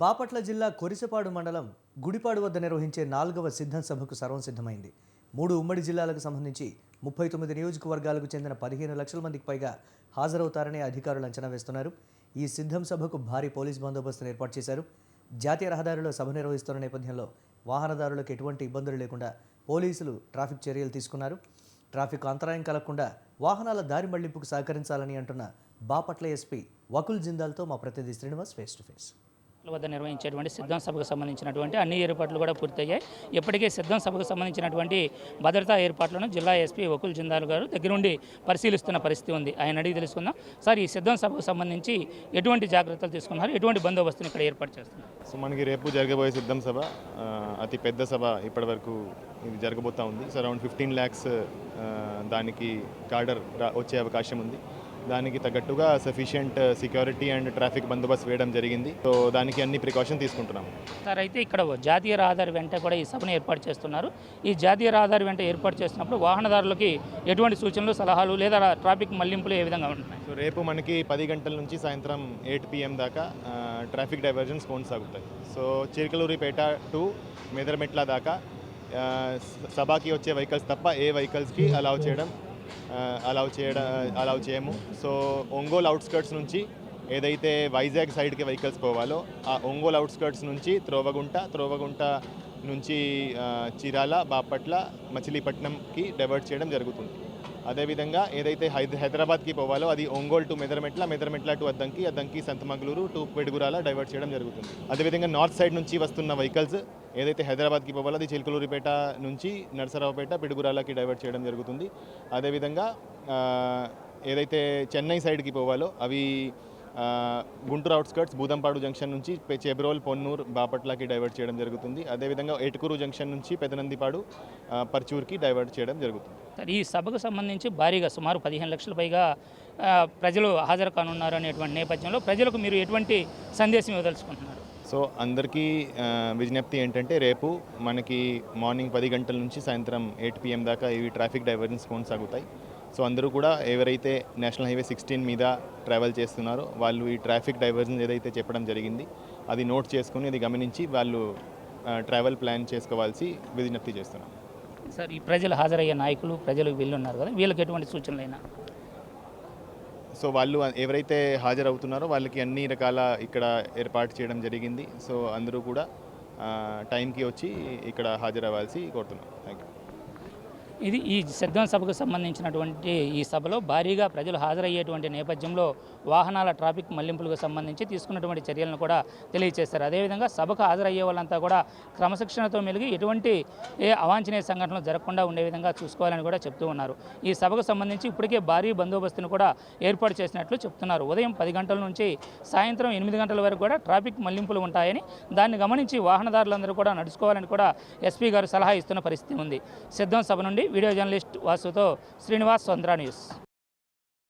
బాపట్ల జిల్లా కొరిసపాడు మండలం గుడిపాడు వద్ద నిర్వహించే నాలుగవ సిద్ధం సభకు సర్వం సిద్ధమైంది. మూడు ఉమ్మడి జిల్లాలకు సంబంధించి ముప్పై తొమ్మిది నియోజకవర్గాలకు చెందిన పదిహేను లక్షల మందికి పైగా హాజరవుతారని అధికారులు అంచనా వేస్తున్నారు. ఈ సిద్ధం సభకు భారీ పోలీస్ బందోబస్తును ఏర్పాటు చేశారు. జాతీయ రహదారిలో సభ నిర్వహిస్తున్న నేపథ్యంలో వాహనదారులకు ఎటువంటి ఇబ్బందులు లేకుండా పోలీసులు ట్రాఫిక్ చర్యలు తీసుకున్నారు. ట్రాఫిక్ అంతరాయం కలగకుండా వాహనాల దారి మళ్ళింపుకు సహకరించాలని అంటున్న బాపట్ల ఎస్పీ వకుల్ జిందాల్తో మా ప్రతినిధి శ్రీనివాస్ ఫేస్ టు ఫేస్ వద్ద నిర్వహించేటువంటి సిద్ధం సభకు సంబంధించినటువంటి అన్ని ఏర్పాట్లు కూడా పూర్తయ్యాయి. ఇప్పటికే సిద్ధం సభకు సంబంధించినటువంటి భద్రతా ఏర్పాట్లను జిల్లా ఎస్పీ వకుల్ జిందాల్ గారు దగ్గరుండి పరిశీలిస్తున్న పరిస్థితి ఉంది. ఆయన అడిగి తెలుసుకుందాం. సార్ ఈ సిద్ధం సభకు సంబంధించి ఎటువంటి జాగ్రత్తలు తీసుకున్నారు? ఎటువంటి బందోబస్తుని ఇక్కడ ఏర్పాటు చేస్తున్నారు? సో మనకి రేపు జరగబోయే సిద్ధం సభ అతి పెద్ద సభ ఇప్పటివరకు ఇది జరగబోతా ఉంది. సో అరౌండ్ ఫిఫ్టీన్ ల్యాక్స్ దానికి కార్డర్ వచ్చే అవకాశం ఉంది. దానికి తగ్గట్టుగా సఫిషియంట్ సెక్యూరిటీ అండ్ ట్రాఫిక్ బందోబస్తు వేయడం జరిగింది. సో దానికి అన్ని ప్రికాషన్ తీసుకుంటున్నాం సార్ అయితే ఇక్కడ జాతీయ రహదారి వెంట కూడా ఈ సభను ఏర్పాటు చేస్తున్నారు. ఈ జాతీయ రహదారి వెంట ఏర్పాటు చేస్తున్నప్పుడు వాహనదారులకి ఎటువంటి సూచనలు సలహాలు లేదా ట్రాఫిక్ మళ్ళింపులు ఏ విధంగా ఉంటున్నాయి? సో రేపు మనకి పది గంటల నుంచి సాయంత్రం ఎయిట్ పిఎం దాకా ట్రాఫిక్ డైవర్జన్స్ కొనసాగుతాయి. సో చిరకలూరిపేట టు మెదరమెట్ల దాకా స- సభకి వచ్చే వెహికల్స్ తప్ప ఏ వెహికల్స్కి అలౌ చేయడం అలౌ చేయడం అలౌ చేయము. సో ఒంగోలు అవుట్స్కర్ట్స్ నుంచి ఏదైతే వైజాగ్ సైడ్కి వెహికల్స్ పోవాలో ఆ ఒంగోలు అవుట్స్కర్ట్స్ నుంచి త్రోవగుంట త్రోవగుంట నుంచి చీరాల బాపట్ల మచిలీపట్నంకి డైవర్ట్ చేయడం జరుగుతుంది. అదేవిధంగా ఏదైతే హైద హైదరాబాద్కి పోవాలో అది Ongole to Medarametla Medarametla to Addanki Addanki Santhamaguluru to Piduguralla divert చేయడం జరుగుతుంది. అదేవిధంగా నార్త్ సైడ్ నుంచి వస్తున్న వెహికల్స్ ఏదైతే హైదరాబాద్కి పోవాలో అది చిలుకలూరిపేట నుంచి నరసరావుపేట పిడుగురాలకి డైవర్ట్ చేయడం జరుగుతుంది. అదేవిధంగా ఏదైతే చెన్నై సైడ్కి పోవాలో అవి గుంటూరు అవుట్స్కర్ట్స్ బూదంపాడు జంక్షన్ నుంచి చేబ్రోల్ పొన్నూరు బాపట్లకి డైవర్ట్ చేయడం జరుగుతుంది. అదేవిధంగా ఏటుకూరు జంక్షన్ నుంచి పెదనందిపాడు పర్చూర్కి డైవర్ట్ చేయడం జరుగుతుంది. సార్ ఈ సభకు సంబంధించి భారీగా సుమారు పదిహేను లక్షల పైగా ప్రజలు హాజరు కానున్నారు అనేటువంటి నేపథ్యంలో ప్రజలకు మీరు ఎటువంటి సందేశం ఇవ్వదలుచుకుంటున్నారు? సో అందరికీ విజ్ఞప్తి ఏంటంటే రేపు మనకి మార్నింగ్ పది గంటల నుంచి సాయంత్రం ఎయిట్ పిఎం దాకా ఇవి ట్రాఫిక్ డైవర్జన్స్ కొనసాగుతాయి. సో అందరూ కూడా ఎవరైతే నేషనల్ హైవే సిక్స్టీన్ మీద ట్రావెల్ చేస్తున్నారో వాళ్ళు ఈ ట్రాఫిక్ డైవర్జన్స్ ఏదైతే చెప్పడం జరిగింది అది నోట్ చేసుకుని అది గమనించి వాళ్ళు ట్రావెల్ ప్లాన్ చేసుకోవాల్సి విజ్ఞప్తి చేస్తున్నాం. సార్ ఈ ప్రజలు హాజరయ్యే నాయకులు ప్రజలు వీళ్ళు ఉన్నారు కదా వీళ్ళకి ఎటువంటి సూచనలైనా? సో వాళ్ళు ఎవరైతే హాజరవుతున్నారో వాళ్ళకి అన్ని రకాల ఇక్కడ ఏర్పాటు చేయడం జరిగింది. సో అందరూ కూడా టైంకి వచ్చి ఇక్కడ హాజరవ్వాల్సి కోరుతున్నాం. థ్యాంక్ యూ ఇది ఈ సిద్ధం సభకు సంబంధించినటువంటి ఈ సభలో భారీగా ప్రజలు హాజరయ్యేటువంటి నేపథ్యంలో వాహనాల ట్రాఫిక్ మళ్ళింపులకు సంబంధించి తీసుకున్నటువంటి చర్యలను కూడా తెలియజేశారు అదేవిధంగా సభకు హాజరయ్యే వాళ్ళంతా కూడా క్రమశిక్షణతో మెలిగి ఎటువంటి ఏ అవాంఛనీయ సంఘటనలు జరగకుండా ఉండే విధంగా చూసుకోవాలని కూడా చెప్తూ ఉన్నారు. ఈ సభకు సంబంధించి ఇప్పటికే భారీ బందోబస్తును కూడా ఏర్పాటు చేసినట్లు చెప్తున్నారు. ఉదయం పది గంటల నుంచి సాయంత్రం ఎనిమిది గంటల వరకు కూడా ట్రాఫిక్ మళ్ళింపులు ఉంటాయని దాన్ని గమనించి వాహనదారులందరూ కూడా నడుచుకోవాలని కూడా ఎస్పీ గారు సలహా ఇస్తున్న పరిస్థితి ఉంది. సిద్ధం సభ నుండి వీడియో జర్నలిస్ట్ వాసుతో శ్రీనివాస్ చంద్ర న్యూస్.